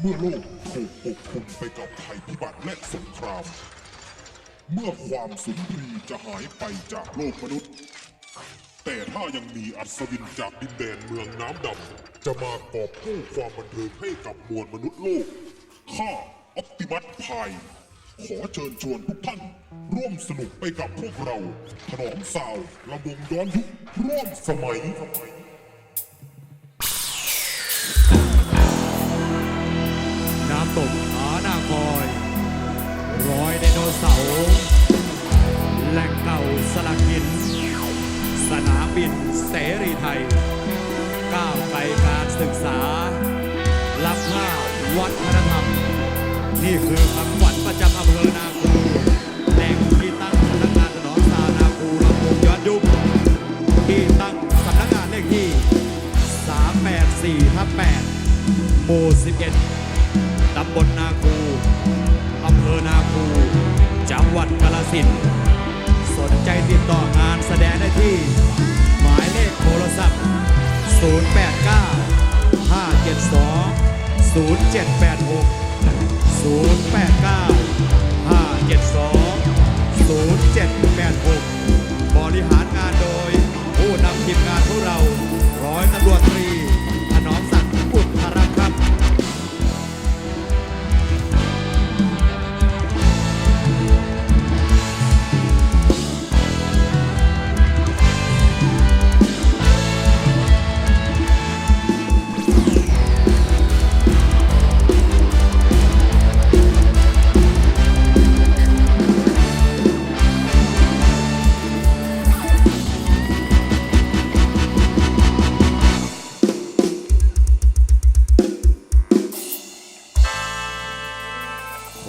เมื่อโลกถูกปกคลุมไปกับภัยพิบัติและสงคราม เมื่อความสุนทรีจะหายไปจากโลกมนุษย์ แต่ถ้ายังมีอัศวินจากดินแดนเมืองน้ำดำจะมากอบกู้ความบันเทิงให้กับมวลมนุษย์โลก ข้าออปติมัสพายขอเชิญชวนทุกท่าน ร่วมสนุกไปกับพวกเรา ถนอมสาวระวงย้อนยุคร่วมสมัย บินเสรีไทย ก้าวไกลการศึกษา รับหน้าวัฒนธรรม นี่คือคำขวัญประจำอำเภอนาคูแหล่งที่ตั้งสำนักงานถนอมสานาคูลำวงย้อนยุคที่ตั้งสำนักงานเลขที่ 384ทับ8หมู่11ตำบลนาคูอำเภอนาคูจังหวัดกาฬสินธุ์ นใจติดต่องานแสดงได้ที่ หมายเลขโทรศัพท์ 089 572 0786 089 572 0786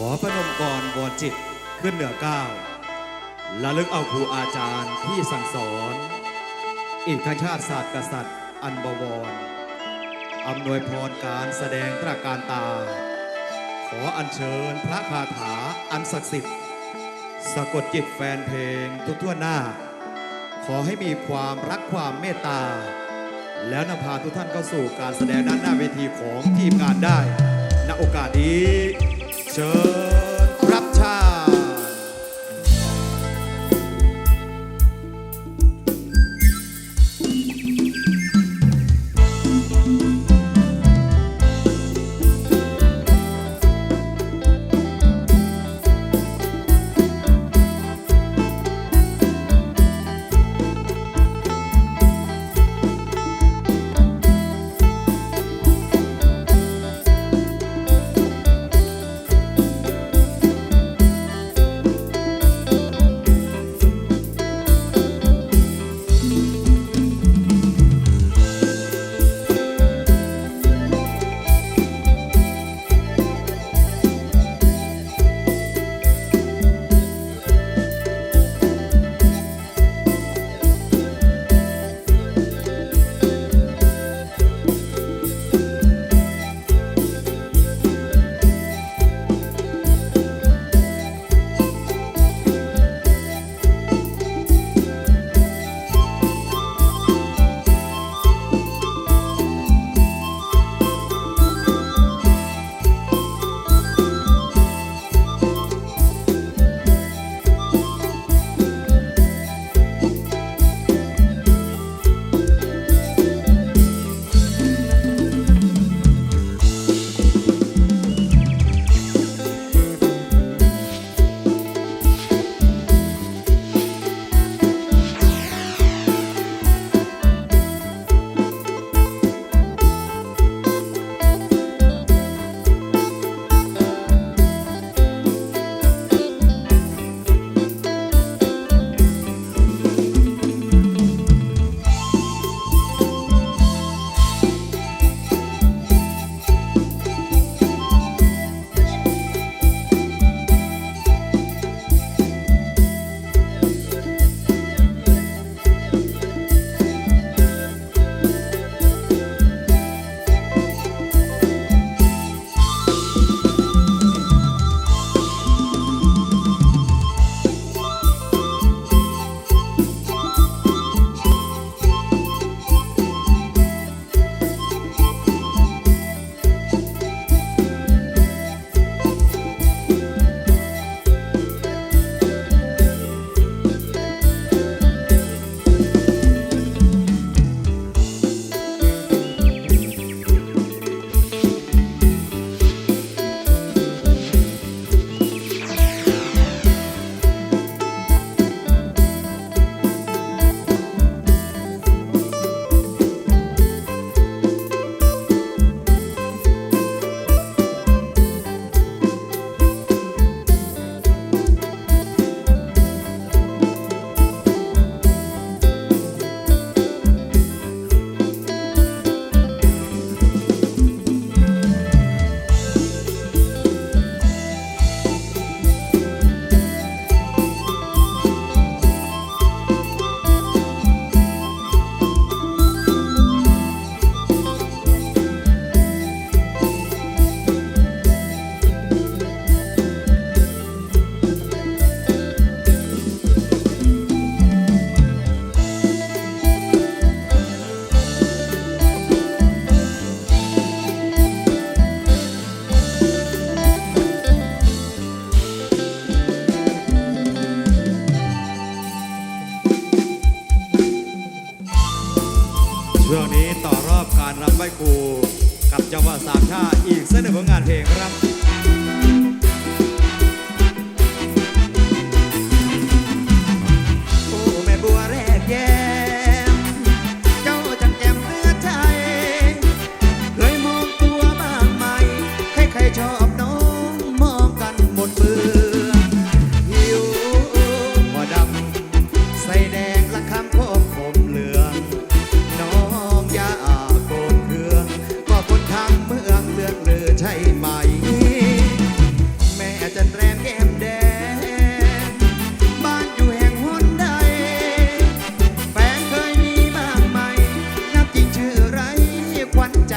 ขอพนมกรวอนจิตขึ้นเหนือก้าวระลึกเอาครูอาจารย์ที่สั่งสอน อีกทั้งชาติศาสตร์กษัตริย์ อันบวรอำนวยพรการแสดงตราการตา ขออัญเชิญพระคาถาอันศักดิ์สิทธิ์ สะกดจิตแฟนเพลงทุกทั่วหน้า ขอให้มีความรักความเมตตา แล้วนำพาทุกท่านเข้าสู่การแสดงด้านหน้าเวทีของทีมงานได้ ณโอกาสนี้ เ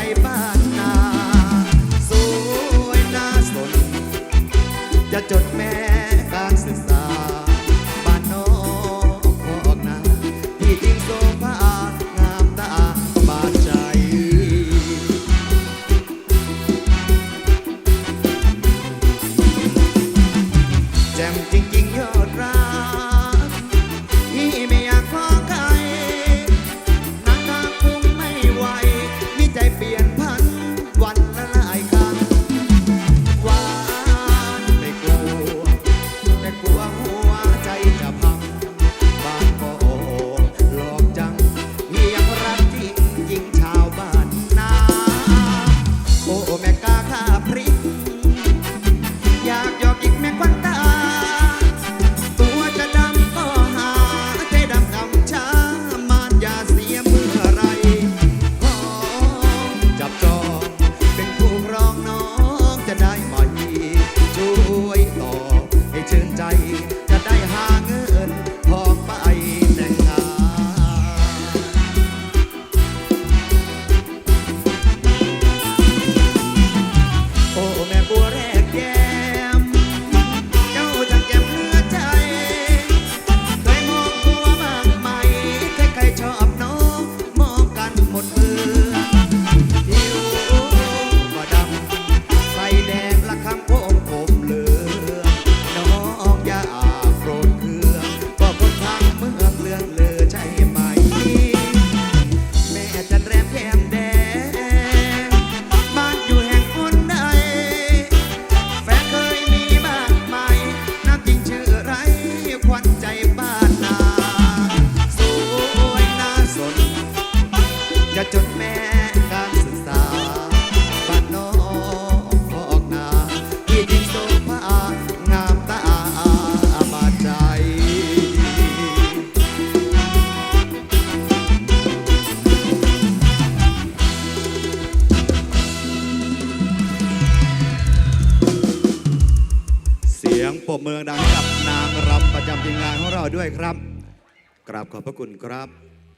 ใจบ้าน มืองดังกับนางรำประจำทีมงานของเราด้วยครับ กราบขอบพระคุณครับ